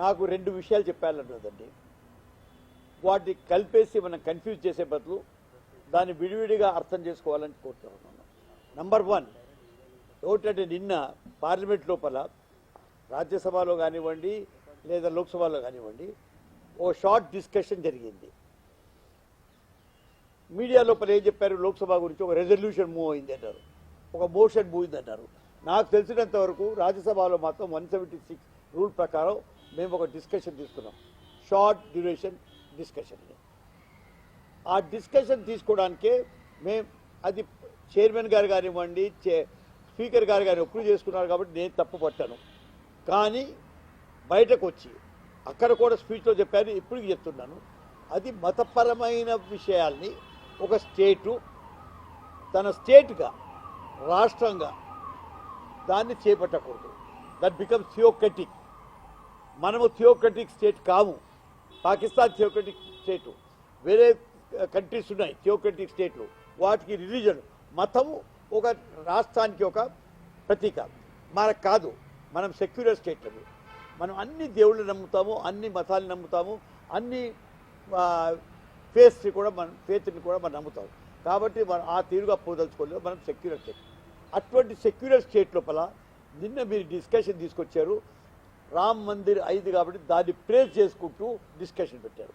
నాకు రెండు విషయాలు చెప్పాలంటుందండి వాటిని కలిపేసి మనం కన్ఫ్యూజ్ చేసే బదులు దాన్ని విడివిడిగా అర్థం చేసుకోవాలని కోరుతున్నాను. నంబర్ వన్ ఏమిటంటే నిన్న పార్లమెంట్ లోపల రాజ్యసభలో కానివ్వండి లేదా లోక్సభలో కానివ్వండి ఓ షార్ట్ డిస్కషన్ జరిగింది. మీడియా లోపల ఏం చెప్పారు? లోక్సభ గురించి ఒక రెజల్యూషన్ మూవ్ అయింది అన్నారు ఒక మోషన్ మూవ్ అయింది అన్నారు నాకు తెలిసినంత వరకు రాజ్యసభలో మాత్రం వన్ సెవెంటీ సిక్స్ రూల్ ప్రకారం మేము ఒక డిస్కషన్ తీసుకున్నాం. షార్ట్ డ్యూరేషన్ డిస్కషన్ ఆ డిస్కషన్ తీసుకోవడానికే మేము అది చైర్మన్ గారు కానివ్వండి చే- స్పీకర్ గారు కానీ అప్రూవ్ చేసుకున్నారు కాబట్టి నేను తప్పు పట్టాను. కానీ బయటకు వచ్చి అక్కడ కూడా స్పీచ్లో చెప్పాను ఇప్పుడు చెప్తున్నాను. అది మతపరమైన విషయాల్ని ఒక స్టేటు తన స్టేట్గా రాష్ట్రంగా దాన్ని చేపట్టకూడదు. దట్ బికమ్స్ థియోక్రటిక్ మనము థియోక్రటిక్ స్టేట్ కాము. Pakistan theocratic state. వేరే కంట్రీస్ ఉన్నాయి థియోక్రటిక్ స్టేట్లు. వాటికి రిలీజన్ మతము ఒక రాష్ట్రానికి ఒక ప్రతీక. మనకు కాదు మనం సెక్యులర్ స్టేట్లవి మనం అన్ని దేవుళ్ళు నమ్ముతాము అన్ని మతాలు నమ్ముతాము అన్ని ఫేస్ని కూడా మనం ఫేత్ని కూడా మనం నమ్ముతాం కాబట్టి మనం ఆ తీరుగా పోదలుచుకోలేదు మనం సెక్యులర్ స్టేట్. అటువంటి సెక్యులర్ స్టేట్ లోపల నిన్న మీరు డిస్కషన్ తీసుకొచ్చారు రామ్ మందిర్ అయింది కాబట్టి దాన్ని ప్రేస్ చేసుకుంటూ డిస్కషన్ పెట్టారు.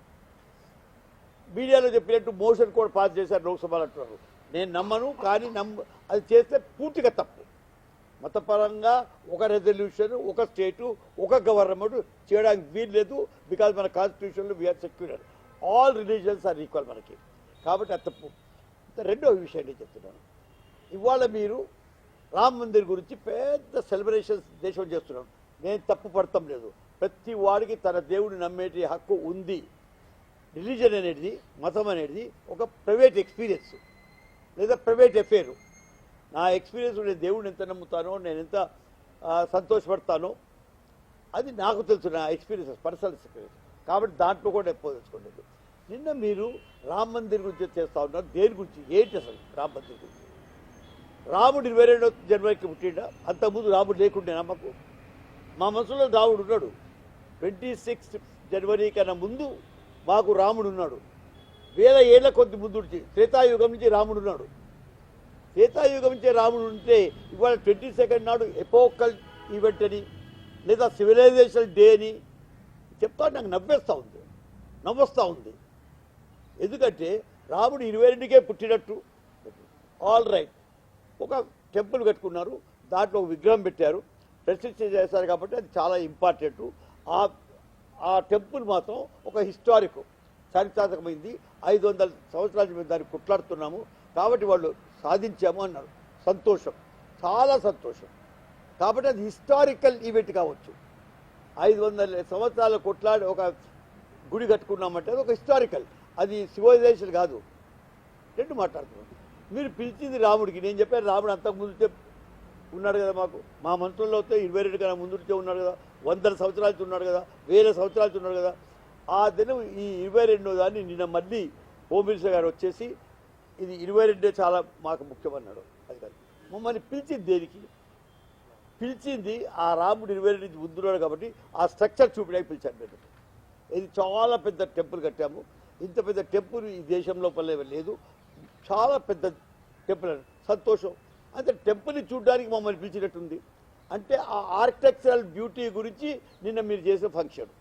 మీడియాలో చెప్పినట్టు మోషన్ కూడా పాస్ చేశారు లోక్సభలో అంటున్నారు. నేను నమ్మను కానీ నమ్మ అది చేస్తే పూర్తిగా తప్పు. మతపరంగా ఒక రెజల్యూషన్ ఒక స్టేటు ఒక గవర్నమెంట్ చేయడానికి వీలు లేదు బికాజ్ మన కాన్స్టిట్యూషన్లో we are secular all religions are equal మనకి. కాబట్టి అది తప్పు. రెండో విషయాన్ని చెప్తున్నాను. ఇవాళ మీరు రామ్ మందిర్ గురించి పెద్ద సెలబ్రేషన్స్ దేశం చేస్తున్నాం నేను తప్పు పడతాం లేదు. ప్రతి వాడికి తన దేవుడిని నమ్మేటి హక్కు ఉంది. రిలీజన్ అనేది మతం అనేది ఒక ప్రైవేట్ ఎక్స్పీరియన్స్ లేదా ప్రైవేట్ ఎఫేరు. నా ఎక్స్పీరియన్స్ నేను దేవుడిని ఎంత నమ్ముతానో నేను ఎంత సంతోషపడతానో అది నాకు తెలుసు నా ఎక్స్పీరియన్స్ పర్సనల్ ఎక్స్పీరియన్స్. కాబట్టి దాంట్లో కూడా ఎక్కువ తెలుసుకోలేదు. నిన్న మీరు రామ మందిర్ గురించి చేస్తా ఉన్నారు. దేని గురించి? ఏంటి అసలు రామ్ మందిర్ గురించి? రాముడు ఇరవై రెండో జనవరికి పుట్టిండా? అంతకుముందు రాముడు లేకుండే నమ్మకు మా మనసులో రాముడు ఉన్నాడు. ట్వంటీ సిక్స్త్ జనవరి కన్నా ముందు మాకు రాముడు ఉన్నాడు. వేల ఏళ్ళ కొద్ది ముందు నుంచి త్రేతాయుగం నుంచి రాముడు ఉన్నాడు. త్రేతాయుగం నుంచి రాముడు ఉంటే ఇవాళ ట్వంటీ సెకండ్ నాడు ఎపోకల్ ఈవెంట్ అని లేదా సివిలైజేషన్ డే అని చెప్తా నాకు నవ్వేస్తూ ఉంది. నవ్వస్తూ ఉంది. ఎందుకంటే రాముడు ఇరవై రెండుకే పుట్టినట్టు. ఆల్ రైట్ ఒక టెంపుల్ కట్టుకున్నారు. దాంట్లో ఒక విగ్రహం పెట్టారు. ప్రతిష్ఠ చేశారు కాబట్టి అది చాలా ఇంపార్టెంట్ ఆ ఆ టెంపుల్ మాత్రం ఒక హిస్టారిక్ చారిత్రాత్మకమైంది. ఐదు వందల సంవత్సరాల మేము దాన్ని కొట్లాడుతున్నాము. కాబట్టి వాళ్ళు సాధించాము అన్నారు. సంతోషం. చాలా సంతోషం. కాబట్టి అది హిస్టారికల్ ఈవెంట్ కావచ్చు. ఐదు వందల సంవత్సరాలు కొట్లాడి ఒక గుడి కట్టుకున్నామంటే అది ఒక హిస్టారికల్ అది సివిలైజేషన్ కాదు. రెండు మాట్లాడుతున్నాం. మీరు పిలిచింది రాముడికి. నేను చెప్పాను రాముడు అంతకు ముందు ఉన్నాడు కదా మాకు. మా మంత్రుల్లో వస్తే ఇరవై రెండు కన్నా ముందు ఉన్నాడు కదా. వందల సంవత్సరాలతో ఉన్నాడు కదా. వేల సంవత్సరాలతో ఉన్నాడు కదా. ఆ దినం ఈ ఇరవై రెండో దాన్ని నిన్న మళ్ళీ హోమ్ మినిస్టర్ గారు వచ్చేసి ఇది ఇరవై రెండే చాలా మాకు ముఖ్యమన్నాడు అది కాదు మమ్మల్ని పిలిచింది దేనికి? పిలిచింది ఆ రాముడు ఇరవై రెండు ముందున్నాడు కాబట్టి ఆ స్ట్రక్చర్ చూపించడానికి పిలిచాను నేను ఇది చాలా పెద్ద టెంపుల్ కట్టాము. ఇంత పెద్ద టెంపుల్ ఈ దేశంలో పల్లె లేదు. చాలా పెద్ద టెంపుల్ సంతోషం. అంటే టెంపుల్ని చూడడానికి మమ్మల్ని పిలిచినట్టుంది అంటే ఆ ఆర్కిటెక్చరల్ బ్యూటీ గురించి నిన్న మీరు చేసిన ఫంక్షన్.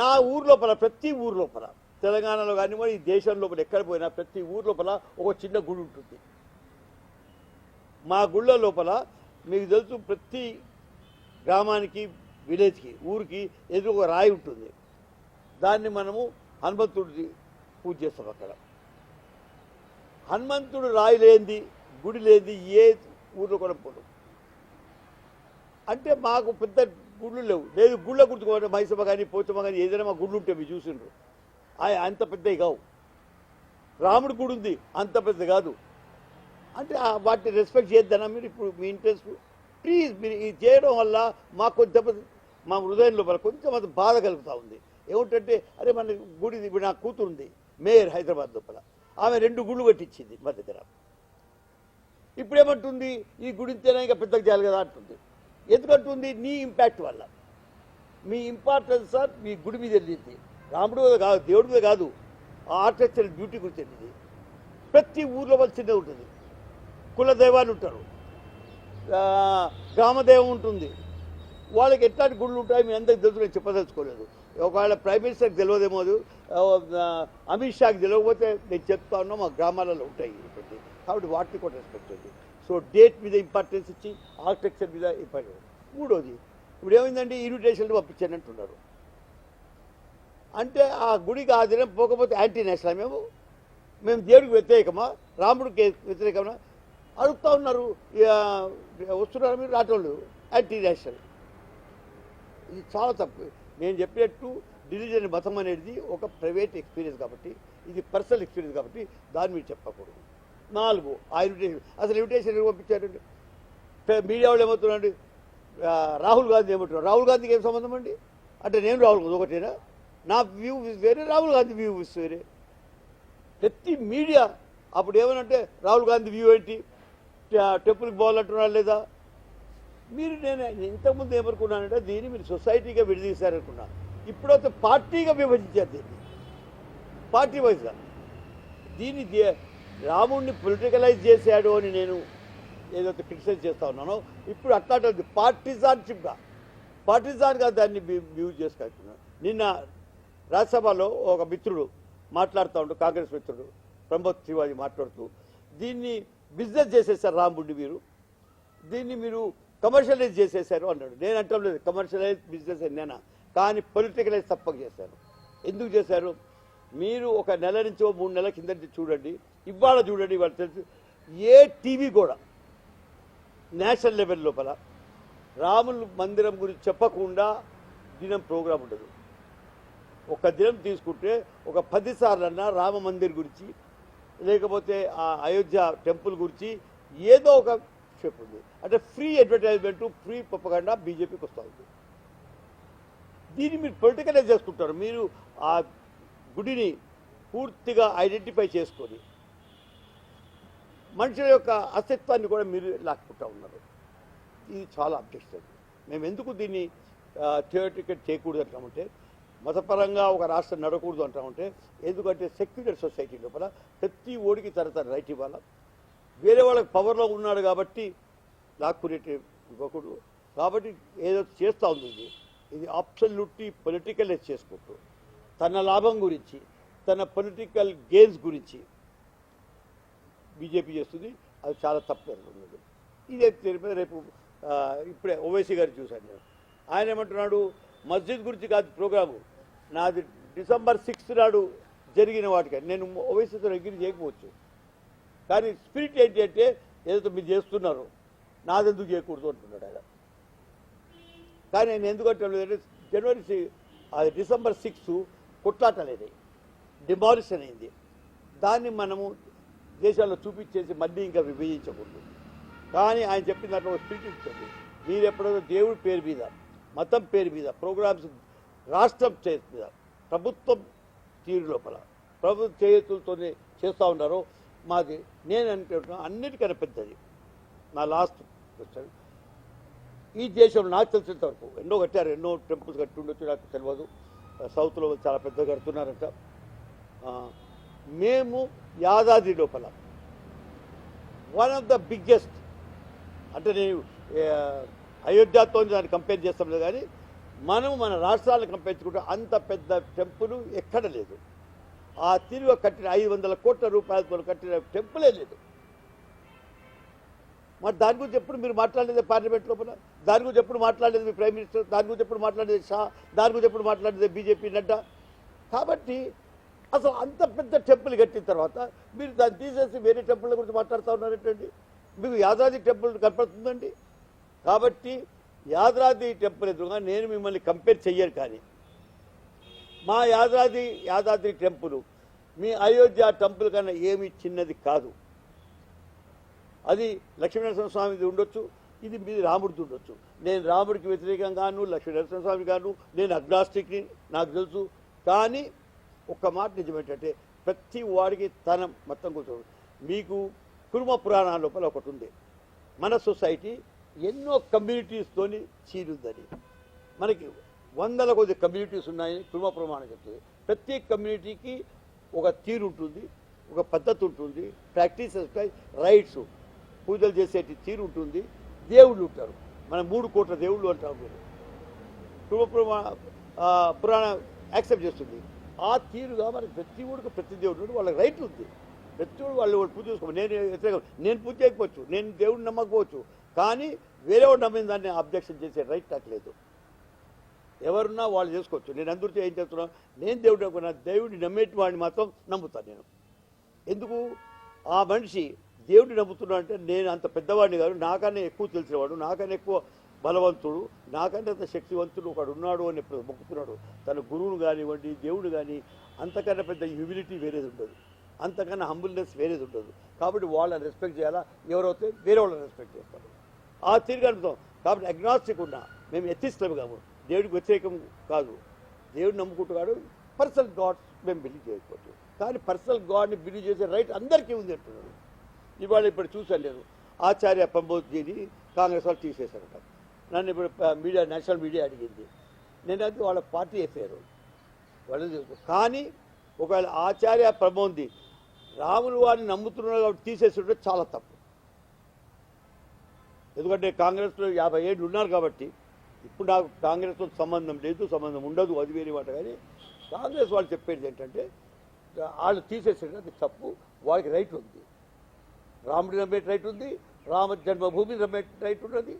నా ఊరు లోపల ప్రతి ఊరు లోపల తెలంగాణలో కానివ్వండి ఈ దేశం లోపల ఎక్కడ పోయినా ప్రతి ఊరు లోపల ఒక చిన్న గుడి ఉంటుంది. మా గుళ్ళ లోపల మీకు తెలుసు ప్రతి గ్రామానికి విలేజ్కి ఊరికి ఎదురు ఒక రాయి ఉంటుంది. దాన్ని మనము హనుమంతుడికి పూజ చేస్తాం అక్కడ. హనుమంతుడు రాయి లేనిది గుడి లేదు ఏ ఊర్లో కూడా పోదు. అంటే మాకు పెద్ద గుళ్ళు లేవు. లేదు గుళ్ళ గుర్తుకోవాలి. మైసమ్మ కానీ పోచమ్మ కానీ ఏదైనా మా గుళ్ళు ఉంటే మీరు చూసిండ్రు. అవి అంత పెద్దవి కావు. రాముడి గుడి ఉంది అంత పెద్ద కాదు. అంటే వాటిని రెస్పెక్ట్ చేద్దానా మీరు ఇప్పుడు మీ ఇంట్రెస్ట్ ప్లీజ్ మీరు ఇది చేయడం వల్ల మాకు కొంచెం మా హృదయం లోపల కొంచెం అది బాధ కలుగుతూ ఉంది. ఏమిటంటే అరే మన గుడి ఇప్పుడు నా కూతురుంది మేయర్ హైదరాబాద్ లోపల. ఆమె రెండు గుళ్ళు కట్టించింది మా దగ్గర. ఇప్పుడు ఏమంటుంది ఈ గుడితేనే ఇంకా పెద్దగా చేయాలి కదా అంటుంది. ఎందుకంటుంది? నీ ఇంపాక్ట్ వల్ల. మీ ఇంపార్టెన్స్ సార్ మీ గుడి మీద వెళ్ళింది. రాముడు మీద కాదు దేవుడి మీద కాదు. ఆ ఆర్కిటెక్చర్ బ్యూటీ గురించి వెళ్ళింది. ప్రతి ఊర్లో వాళ్ళు ఉంటుంది. కులదైవాలు ఉంటారు. గ్రామదేవం ఉంటుంది. వాళ్ళకి ఎట్లాంటి గుళ్ళు ఉంటాయి మీ అందరికి తెలుసు నేను చెప్పదలుచుకోలేదు. ఒకవేళ ప్రైమ్ మినిస్టర్కి తెలియదేమో అమిత్ షాకి తెలియకపోతే నేను చెప్తా ఉన్నా మా గ్రామాలలో ఉంటాయి. కాబట్టి వాటిని కూడా రెస్పెక్ట్ ఉంది సో డేట్ మీద ఇంపార్టెన్స్ ఇచ్చి ఆర్కిటెక్చర్ మీద ఇంపార్టెన్స్ మూడోది ఇప్పుడు ఏమైందండి ఇన్విటేషన్లు పంపించాను అంటున్నారు. అంటే ఆ గుడికి ఆ దినం పోకపోతే యాంటీ నేషనల్ మేము మేము దేవుడికి వ్యతిరేకమా? రాముడికి వ్యతిరేకమా? అడుగుతా ఉన్నారు ఇక వస్తున్నారు మీరు రాటోళ్ళు యాంటీ నేషనల్ ఇది చాలా తప్పు. నేను చెప్పినట్టు డిలిజన్ మతం అనేది ఒక ప్రైవేట్ ఎక్స్పీరియన్స్ కాబట్టి ఇది పర్సనల్ ఎక్స్పీరియన్స్ కాబట్టి దాన్ని మీరు చెప్పకూడదు. నాలుగు ఆ ఇన్విటేషన్ అసలు ఇన్విటేషన్ ఎవరు పంపించారండి? మీడియా వాళ్ళు ఏమవుతున్నారండి? రాహుల్ గాంధీ ఏమంటున్నారు? రాహుల్ గాంధీకి ఏం సంబంధం అండి? అంటే నేను రాహుల్ గాంధీ ఒకటేనా? నా వ్యూ వేరే రాహుల్ గాంధీ వ్యూ వేరే. ప్రతి మీడియా అప్పుడు ఏమనంటే రాహుల్ గాంధీ వ్యూ ఏంటి? టెంపుల్కి పోవాలంటున్నారు లేదా? మీరు నేను ఇంతకుముందు ఏమనుకున్నానంటే దీన్ని మీరు సొసైటీగా విడదీశారనుకున్నా. ఇప్పుడైతే పార్టీగా విభజించారు దీన్ని. పార్టీ వైజ్గా. దీన్ని రాముడిని పొలిటికలైజ్ చేశాడు అని నేను ఏదైతే క్రిటిసైజ్ చేస్తా ఉన్నానో. ఇప్పుడు అట్లాంటి పార్టీజాన్షిప్గా పార్టీజాన్గా దాన్ని యూజ్ చేసుకుంటున్నాను. నిన్న రాజ్యసభలో ఒక మిత్రుడు మాట్లాడుతూ ఉండు కాంగ్రెస్ మిత్రుడు ప్రమోద్ శివాజీ మాట్లాడుతూ దీన్ని బిజినెస్ చేసేసారు రాముడిని మీరు. దీన్ని మీరు కమర్షియలైజ్ చేసేసారు అన్నాడు. నేను అంటాం లేదు కమర్షియలైజ్ బిజినెస్ నేనా? కానీ పొలిటికలైజ్ తప్పక చేశారు. ఎందుకు చేశారు? మీరు ఒక నెల నుంచి ఓ మూడు నెలల కింద చూడండి. ఇవాళ చూడండి ఇవాళ తెలుసు. ఏ టీవీ కూడా నేషనల్ లెవెల్ లోపల రాములు మందిరం గురించి చెప్పకుండా దినం ప్రోగ్రాం ఉండదు. ఒక దినం తీసుకుంటే ఒక పది సార్లన్నా రామ మందిర్ గురించి లేకపోతే ఆ అయోధ్య టెంపుల్ గురించి ఏదో ఒక స్టెప్ ఉంది. అంటే ఫ్రీ అడ్వర్టైజ్మెంట్ ఫ్రీ పప్పకుండా బీజేపీకి వస్తూ ఉంది. దీన్ని మీరు పొలిటికలైజ్ చేసుకుంటారు. మీరు ఆ గుడిని పూర్తిగా ఐడెంటిఫై చేసుకొని మనుషుల యొక్క అస్తిత్వాన్ని కూడా మీరు లాక్కుంటా ఉన్నారు. ఇది చాలా అబ్జెక్షన్ మేము ఎందుకు దీన్ని థియోటికెట్ చేయకూడదు అంటామంటే మతపరంగా ఒక రాష్ట్రం నడకూడదు అంటామంటే ఎందుకంటే సెక్యులర్ సొసైటీ లోపల ప్రతి ఓడికి తన తన రైట్ ఇవ్వాల? వేరే వాళ్ళకి పవర్లో ఉన్నాడు కాబట్టి లాక్కునేటి ఇవ్వకూడదు. కాబట్టి ఏదో చేస్తూ ఉంది ఇది. ఇది అబ్సల్యూట్లీ పొలిటికలైజ్ చేసుకుంటూ తన లాభం గురించి తన పొలిటికల్ గేమ్స్ గురించి బీజేపీ చేస్తుంది అది చాలా తప్పు ఉన్నది ఇదే తెలిపి రేపు ఇప్పుడే ఓవైసీ గారు చూశాను నేను. ఆయన ఏమంటున్నాడు మస్జిద్ గురించి కాదు ప్రోగ్రాము. నాది డిసెంబర్ సిక్స్త్ నాడు జరిగిన వాటికి నేను ఓవైసీతో అగ్రి చేయకపోవచ్చు. కానీ స్పిరిట్ ఏంటి అంటే ఏదైతే మీరు చేస్తున్నారు నాదెందుకు చేయకూడదు అంటున్నాడు ఆయన. కానీ నేను ఎందుకు అంటే లేదంటే జనవరి అది డిసెంబర్ సిక్స్ కొట్లాటలేదు డిమాలిషన్ అయింది. దాన్ని మనము దేశాల్లో చూపించేసి మళ్ళీ ఇంకా విభజించకూడదు. కానీ ఆయన చెప్పిన దాంట్లో ఒక ఇచ్చింది మీరు ఎప్పుడైనా దేవుడి పేరు మీద మతం పేరు మీద ప్రోగ్రామ్స్ రాష్ట్రం చేతి మీద ప్రభుత్వం తీరు లోపల ప్రభుత్వ చేతులతోనే చేస్తూ ఉన్నారో మాది నేను అనుకుంటున్నా అన్నిటికన్నా పెద్దది. నా లాస్ట్ క్వశ్చన్ ఈ దేశంలో నాకు తెలిసినంత వరకు ఎన్నో కట్టారు ఎన్నో టెంపుల్స్ కట్టి ఉండొచ్చు నాకు తెలియదు. సౌత్లో చాలా పెద్దగా కడుతున్నారంట. మేము యాదాద్రి లోపల. వన్ ఆఫ్ ద బిగ్గెస్ట్ అంటే నేను అయోధ్యతో దాన్ని కంపేర్ చేస్తాం లేదు కానీ మనం మన రాష్ట్రాలను కంపేర్ చేసుకుంటే అంత పెద్ద టెంపుల్ ఎక్కడ లేదు. ఆ తిరుగు కట్టిన ఐదు వందల కోట్ల రూపాయలతో కట్టిన టెంపులే లేదు. మరి దాని గురించి ఎప్పుడు మీరు మాట్లాడలేదు పార్లమెంట్ లోపల? దాని గురించి ఎప్పుడు మాట్లాడలేదు మీ ప్రైమ్ మినిస్టర్ దాని గురించి ఎప్పుడు మాట్లాడేది షా? దాని గురించి ఎప్పుడు మాట్లాడేది బీజేపీ నడ్డా? కాబట్టి అసలు అంత పెద్ద టెంపుల్ కట్టిన తర్వాత మీరు దాన్ని తీసేసి వేరే టెంపుల్ గురించి మాట్లాడుతూ ఉన్నారేంటండి? మీకు యాదాద్రి టెంపుల్ కనపడుతుందండి? కాబట్టి యాదాద్రి టెంపుల్ ఎదురుగా నేను మిమ్మల్ని కంపేర్ చెయ్యను కానీ మా యాదాద్రి యాదాద్రి టెంపుల్ మీ అయోధ్య టెంపుల్ కన్నా ఏమి చిన్నది కాదు. అది లక్ష్మీనరసింహ స్వామిది ఉండొచ్చు ఇది మీది రాముడిది ఉండొచ్చు. నేను రాముడికి వ్యతిరేకంగాను లక్ష్మీనరసింహ స్వామి గాను నేను అగ్నాస్టిక్ని నాకు తెలుసు. కానీ ఒక్క మాట నిజమేంటంటే ప్రతి వాడికి తనం మొత్తం కూర్చోడు మీకు కుటుంబ పురాణాల లోపల ఒకటి ఉంది. మన సొసైటీ ఎన్నో కమ్యూనిటీస్తోని చీరుందని. మనకి వందల కొద్ది కమ్యూనిటీస్ ఉన్నాయని కుటుంబ ప్రమాణం చెప్తుంది. ప్రతి కమ్యూనిటీకి ఒక తీరు ఉంటుంది ఒక పద్ధతి ఉంటుంది ప్రాక్టీసెస్ రైట్స్ పూజలు చేసేటి తీరు ఉంటుంది దేవుళ్ళు ఉంటారు. మన మూడు కోట్ల దేవుళ్ళు అంటారు మీరు. కుటుంబ ప్రమాణ పురాణం యాక్సెప్ట్ చేస్తుంది. ఆ తీరుగా మనకి ప్రతి ఊడికి ప్రతి దేవుడు వాళ్ళకి రైట్ ఉంది. ప్రతి ఊడు వాళ్ళు పూజ చేసుకోవాలి నేను వ్యతిరేకం నేను పూజ చేయకపోవచ్చు నేను దేవుడిని నమ్మకపోవచ్చు కానీ వేరే వాడు నమ్మిన దాన్ని అబ్జెక్షన్ చేసే రైట్ నాకు లేదు. ఎవరున్నా వాళ్ళు చేసుకోవచ్చు. నేను అందరితో ఏం చేస్తున్నా నేను దేవుడు అనుకున్నా దేవుడిని నమ్మేటి వాడిని మాత్రం నమ్ముతాను నేను. ఎందుకు? ఆ మనిషి దేవుడిని నమ్ముతున్నా అంటే నేను అంత పెద్దవాడిని కాదు నాకన్నా ఎక్కువ తెలిసినవాడు నాకన్నా ఎక్కువ బలవంతుడు నాకంటే అంత శక్తివంతుడు ఒకడు ఉన్నాడు అని మొక్కుతున్నాడు. తన గురువును కానివ్వండి దేవుడు కానీ అంతకన్నా పెద్ద హ్యూమిలిటీ వేరేది ఉండదు. అంతకన్నా హంబుల్నెస్ వేరేది ఉండదు. కాబట్టి వాళ్ళని రెస్పెక్ట్ చేయాలా? ఎవరైతే వేరే వాళ్ళని రెస్పెక్ట్ చేస్తారు. ఆ తిరిగి అడుగుతాం కాబట్టి అగ్నాస్టిక్ ఉన్నా మేము ఎత్తిస్తాము కాము దేవుడికి వ్యతిరేకం కాదు. దేవుడు నమ్ముకుంటున్నాడు పర్సనల్ గాడ్స్ మేము బిలీవ్ చేయకపోవచ్చు కానీ పర్సనల్ గాడ్ని బిలీవ్ చేసే రైట్ అందరికీ ఉంది అంటున్నాడు. ఇవాళ ఇప్పుడు చూశాను నేను. ఆచార్య పంబోజీని కాంగ్రెస్ వాళ్ళు తీసేశారట. నన్ను ఇప్పుడు మీడియా నేషనల్ మీడియా అడిగింది. నేను అది వాళ్ళ పార్టీ వేసారు వాళ్ళు కానీ ఒకవేళ ఆచార్య ప్రమోంది రాములు వారిని నమ్ముతున్నారు కాబట్టి తీసేస్తుంటే చాలా తప్పు. ఎందుకంటే కాంగ్రెస్లో యాభై ఏళ్ళు ఉన్నారు కాబట్టి ఇప్పుడు నాకు కాంగ్రెస్తో సంబంధం లేదు సంబంధం ఉండదు అది వేరే మాట. కానీ కాంగ్రెస్ వాళ్ళు చెప్పేది ఏంటంటే వాళ్ళు తీసేసేది అది తప్పు వాళ్ళకి రైట్ ఉంది. రాముడి నమ్మేటి రైట్ ఉంది రామ జన్మభూమి నమ్మేటి రైట్ ఉన్నది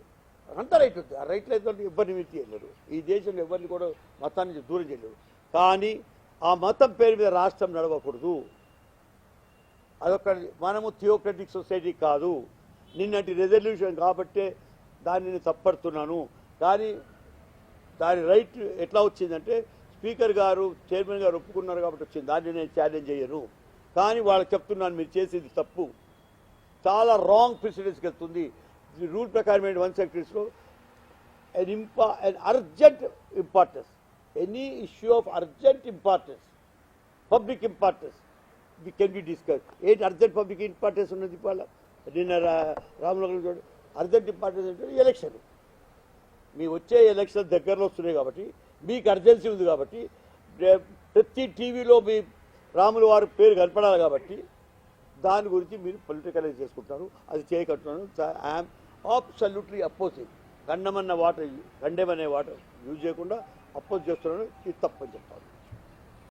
అంతా రైట్ ఉంది ఆ రైట్ అయితే ఎవరిని విత్తి వెళ్ళరు ఈ దేశంలో ఎవరిని కూడా మతాన్ని దూరం చేయలేరు. కానీ ఆ మతం పేరు మీద రాష్ట్రం నడవకూడదు. అదొక మనము థియోక్రటిక్ సొసైటీ కాదు. నిన్నటి రెజల్యూషన్ కాబట్టే దానిని తప్పడుతున్నాను కానీ దాని రైట్ ఎట్లా వచ్చిందంటే స్పీకర్ గారు చైర్మన్ గారు ఒప్పుకున్నారు కాబట్టి వచ్చింది. దాన్ని నేను ఛాలెంజ్ చేయను. కానీ వాళ్ళకి చెప్తున్నాను మీరు చేసేది తప్పు. చాలా రాంగ్ ప్రెసిడెన్స్కి వెళ్తుంది. రూల్ ప్రకారం ఏంటి? వన్ సెక్టరీస్లో an impa an urgent importance. Any issue of urgent importance public importance we can be discussed. ఏంటి అర్జెంట్ పబ్లిక్ ఇంపార్టెన్స్ ఉన్నది ఇవాళ? నిన్న రా- రామనగర్ చూడండి అర్జెంట్ ఇంపార్టెన్స్ అంటే ఎలక్షన్ మీ వచ్చే ఎలక్షన్ దగ్గరలో వస్తున్నాయి కాబట్టి మీకు అర్జెన్సీ ఉంది కాబట్టి ప్రతి టీవీలో మీ రాముల వారి పేరు కనపడాలి కాబట్టి దాని గురించి మీరు పొలిటికలైజ్ చేసుకుంటారు. అది చేయకంటున్నాను ఐఎమ్ అబ్సల్యూట్లీ అపోజింగ్ గండమన్న వాటర్ గండెమనే వాటర్ యూజ్ చేయకుండా అపోజ్ చేస్తున్నాను ఇది తప్పని చెప్పాలి